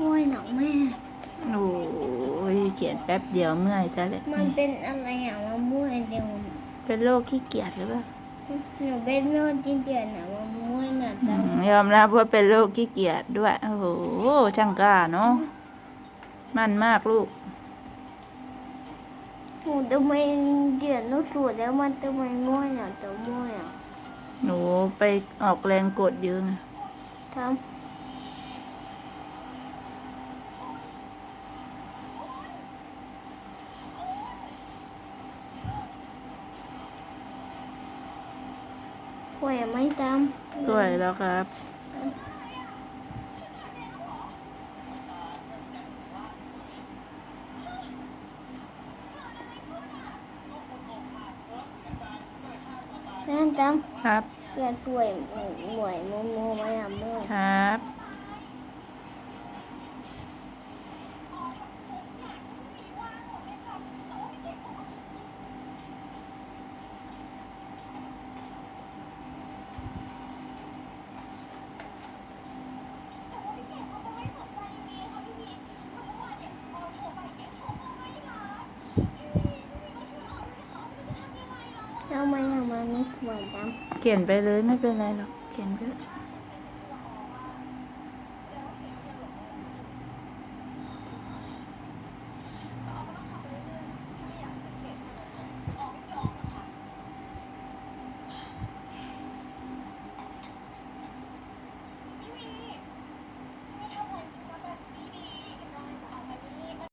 ห้วยหนองแม่ โอ้ยเขียนแป๊บเดียวเมื่อยซะเลยมันเป็นอะไรอะมะม่วงเดียวเป็นโรคขี้เกียจหรือเปล่าหนูเป็นโรคที่เดือดหนะมะม่วงน่ะอืจ้ะมยอมรับว่าเป็นโรคขี้เกียจด้วย โอ้โหช่างกล้าเนาะมันมากลูกหนูทำไมเดือดนูสูดแล้วมันทำไมม่วงอะตัวม่วงอะหนูไปออกแรงกดเยอะไงทำ ป่วยไหม่จำสวยแล้วครับ แม่จครับำเกิดสวยหวยโมโมไหมอะเมื่อ ครับ ทำไมทำไมไม่สวยจเขียนไปเลยไม่เป็นไรหรอก เขียนไปเถอะ